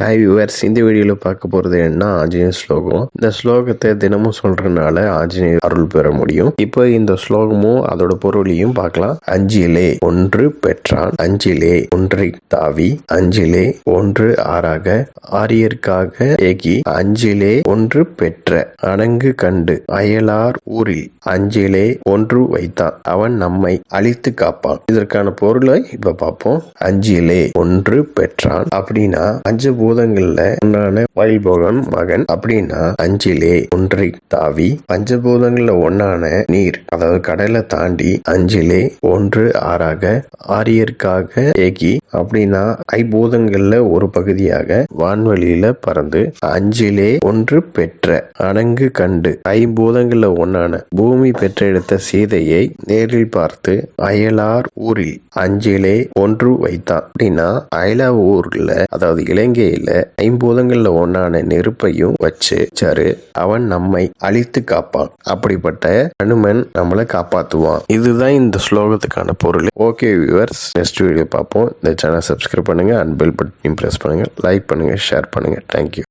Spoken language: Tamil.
ஹாய் வியூவர்ஸ் இந்த வீடியோவில் பார்க்க போகிறது என்ன? ஆஞ்சநேய ஸ்லோகம். இந்த ஸ்லோகத்தை தினமும் சொல்றதுனால ஆஞ்சநேயர் அருள் பெற முடியும். இப்போ இந்த ஸ்லோகமும் அதோட பொருளையும் பார்க்கலாம். அஞ்சிலே ஒன்று பெற்றான். அஞ்சிலே ஒன்றை தாவி. அஞ்சிலே ஒன்று ஆறாக ஆரியர்க்காக ஏகி. அஞ்சிலே ஒன்று பெற்ற அணங்கு கண்டு அயலார் ஊரில். அஞ்சிலே ஒன்று வைத்தான். அவன் நம்மை அழித்து காப்பான். இதற்கான பொருளை இப்ப பார்ப்போம். அஞ்சிலே ஒன்று பெற்றான். அப்படின்னா அஞ்சு பூதங்கள்ல ஒன்றான வைல்போகன் மகன் அப்படின்னா அஞ்சிலே ஒன்றை தாவி பஞ்சபூதங்கள்ல ஒன்னான நீர் அதாவது கடலை தாண்டி அஞ்சிலே ஒன்று ஆறாக ஆரியர்க்காக ஏகி அப்படின்னா ஐபூதங்கள்ல ஒரு பகுதியாக வான்வெளியில பறந்து அஞ்சிலே ஒன்று பெற்ற அணங்கு கண்டு ஐம்பூதங்கள்ல ஒன்னான பூமி பெற்றெடுத்த சீதையை நேரில் பார்த்து அயலார் ஊரில் அஞ்சிலே ஒன்று வைத்தான். அப்படின்னா அயலா ஊர்ல அதாவது இலங்கையில ஐம்பூதங்கள்ல ஒன்னான நெருப்பையும் வச்சு சரு அவன் நம்மை அழித்து காப்பான். அப்படிப்பட்ட அனுமன் நம்மளை காப்பாத்துவான். இதுதான் இந்த ஸ்லோகத்துக்கான பொருள். ஓகே வியூவர்ஸ் நெக்ஸ்ட் வீடியோ பார்ப்போம். இந்த சேனல் சப்ஸ்கிரைப் பண்ணுங்க அண்ட் பெல் பட்டனையும் ப்ரெஸ் பண்ணுங்க லைக் பண்ணுங்க ஷேர் பண்ணுங்க. Thank you